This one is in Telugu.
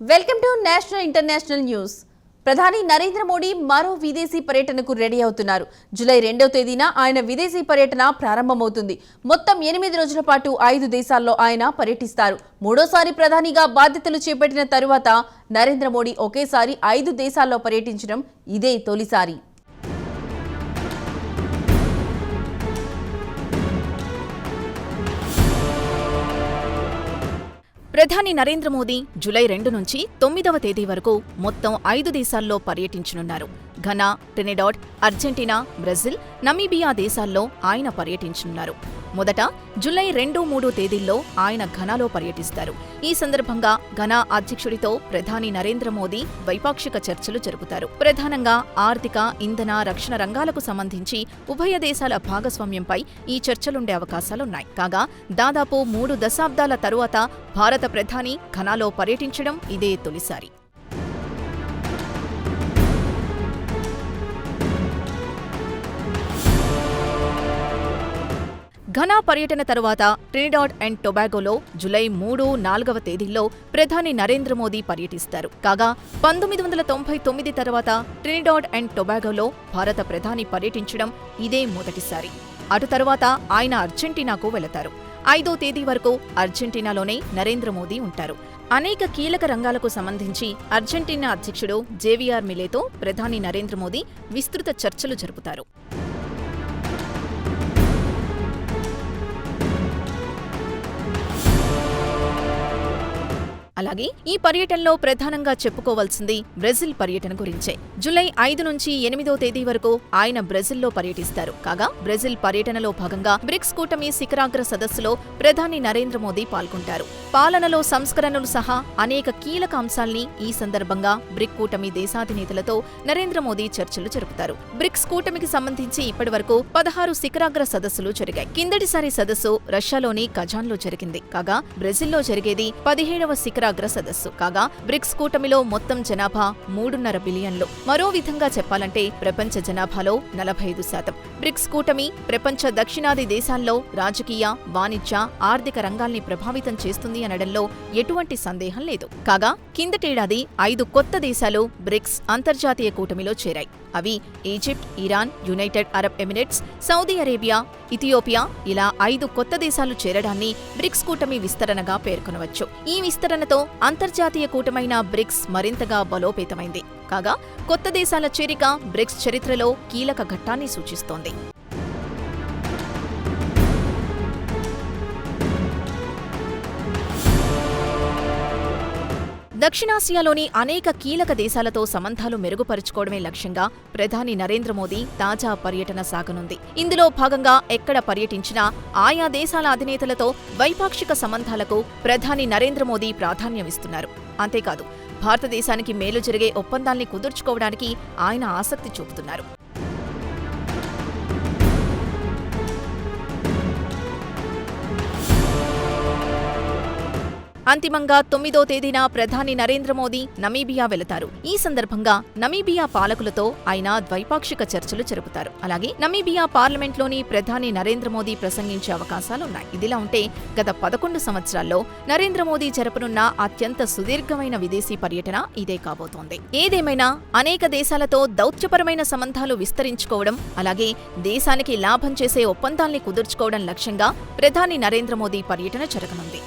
Welcome to national international news. ప్రధాని నరేంద్ర మోడీ మరో విదేశీ పర్యటనకు రెడీ అవుతున్నారు. జూలై రెండవ తేదీన ఆయన విదేశీ పర్యటన ప్రారంభమవుతుంది. మొత్తం ఎనిమిది రోజుల పాటు ఐదు దేశాల్లో ఆయన పర్యటిస్తారు. మూడోసారి ప్రధానిగా బాధ్యతలు చేపట్టిన తరువాత నరేంద్ర మోడీ ఒకేసారి ఐదు దేశాల్లో పర్యటించడం ఇదే తొలిసారి. ప్రధాని నరేంద్ర మోదీ జులై రెండు నుంచి తొమ్మిదవ తేదీ వరకు మొత్తం ఐదు దేశాల్లో పర్యటించనున్నారు. Ghana Trinidad Argentina Brazil Namibia దేశాల్లో ఆయన పర్యటించనున్నారు. మొదట జులై రెండు మూడు తేదీల్లో ఆయన ఘనాలో పర్యటిస్తారు. ఈ సందర్భంగా ఘనా అధ్యక్షుడితో ప్రధాని నరేంద్ర మోదీ ద్వైపాక్షిక చర్చలు జరుపుతారు. ప్రధానంగా ఆర్థిక ఇంధన రక్షణ రంగాలకు సంబంధించి ఉభయ దేశాల భాగస్వామ్యంపై ఈ చర్చలుండే అవకాశాలున్నాయి. కాగా దాదాపు మూడు దశాబ్దాల తరువాత భారత ప్రధాని ఘనాలో పర్యటించడం ఇదే తొలిసారి. ఘనా పర్యటన తరువాత ట్రినిడాడ్ అండ్ టొబాగోలో జులై మూడు నాలుగవ తేదీల్లో ప్రధాని నరేంద్ర మోదీ పర్యటిస్తారు. కాగా పంతొమ్మిది వందల తొంభై తొమ్మిది తర్వాత ట్రినిడాడ్ అండ్ టొబాగోలో భారత ప్రధాని పర్యటించడం ఇదే మొదటిసారి. అటు తరువాత ఆయన అర్జెంటీనాకు వెళతారు. ఐదో తేదీ వరకు అర్జెంటీనాలోనే నరేంద్ర మోదీ ఉంటారు. అనేక కీలక రంగాలకు సంబంధించి అర్జెంటీనా అధ్యక్షుడు జేవీఆర్ మిలేతో ప్రధాని నరేంద్ర మోదీ విస్తృత చర్చలు జరుపుతారు. అలాగే ఈ పర్యటనలో ప్రధానంగా చెప్పుకోవాల్సింది బ్రెజిల్ పర్యటన గురించే. జులై ఐదు నుంచి ఎనిమిదో తేదీ వరకు ఆయన బ్రెజిల్లో పర్యటిస్తారు. కాగా బ్రెజిల్ పర్యటనలో భాగంగా బ్రిక్స్ కూటమి శిఖరాగ్ర సదస్సులో ప్రధాని నరేంద్ర మోదీ పాల్గొంటారు. పాలనలో సంస్కరణలు సహా అనేక కీలక అంశాల్ని ఈ సందర్భంగా బ్రిక్ కూటమి దేశాధినేతలతో నరేంద్ర మోదీ చర్చలు జరుపుతారు. బ్రిక్స్ కూటమికి సంబంధించి ఇప్పటివరకు పదహారు శిఖరాగ్ర సదస్సులు జరిగాయి. కిందటిసారి సదస్సు రష్యాలోని కజాన్లో జరిగింది. కాగా బ్రెజిల్లో జరిగేది పదిహేడవ శిఖరాగ్ర అగ్ర సదస్సు. కాగా బ్రిక్స్ కూటమిలో మొత్తం జనాభా మూడున్నర బిలియన్లు. మరో విధంగా చెప్పాలంటే ప్రపంచ జనాభాలో నలభై ఐదు శాతం. బ్రిక్స్ కూటమి ప్రపంచ దక్షిణాది దేశాల్లో రాజకీయ వాణిజ్య ఆర్థిక రంగాల్ని ప్రభావితం చేస్తుంది అనడంలో ఎటువంటి సందేహం లేదు. కాగా కిందటేడాది ఐదు కొత్త దేశాలు బ్రిక్స్ అంతర్జాతీయ కూటమిలో చేరాయి. అవి Egypt Iran United Arab Emirates Saudi Arabia Ethiopia ఇలా ఐదు కొత్త దేశాలు చేరడాన్ని బ్రిక్స్ కూటమి విస్తరణగా పేర్కొనవచ్చు. ఈ విస్తరణతో అంతర్జాతీయ కూటమైన బ్రిక్స్ మరింతగా బలోపేతమైంది. కాగా కొత్త దేశాల చేరిక బ్రిక్స్ చరిత్రలో కీలక ఘట్టాన్ని సూచిస్తోంది. దక్షిణాసియాలోని అనేక కీలక దేశాలతో సంబంధాలు మెరుగుపరుచుకోవడమే లక్ష్యంగా ప్రధాని నరేంద్ర మోదీ తాజా పర్యటన సాగనుంది. ఇందులో భాగంగా ఎక్కడ పర్యటించినా ఆయా దేశాల అధినేతలతో ద్వైపాక్షిక సంబంధాలకు ప్రధాని నరేంద్ర మోదీ ప్రాధాన్యమిస్తున్నారు. అంతేకాదు భారతదేశానికి మేలు జరిగే ఒప్పందాల్ని కుదుర్చుకోవడానికి ఆయన ఆసక్తి చూపుతున్నారు. అంతిమంగా తొమ్మిదో తేదీన ప్రధాని నరేంద్ర మోదీ నమీబియా వెళతారు. ఈ సందర్భంగా నమీబియా పాలకులతో ఆయన ద్వైపాక్షిక చర్చలు జరుపుతారు. అలాగే నమీబియా పార్లమెంట్లోని ప్రధాని నరేంద్ర మోదీ ప్రసంగించే అవకాశాలున్నాయి. ఇదిలా ఉంటే గత పదకొండు సంవత్సరాల్లో నరేంద్ర మోదీ జరపనున్న అత్యంత సుదీర్ఘమైన విదేశీ పర్యటన ఇదే కాబోతోంది. ఏదేమైనా అనేక దేశాలతో దౌత్యపరమైన సంబంధాలు విస్తరించుకోవడం అలాగే దేశానికి లాభం చేసే ఒప్పందాల్ని కుదుర్చుకోవడం లక్ష్యంగా ప్రధాని నరేంద్ర మోదీ పర్యటన జరగనుంది.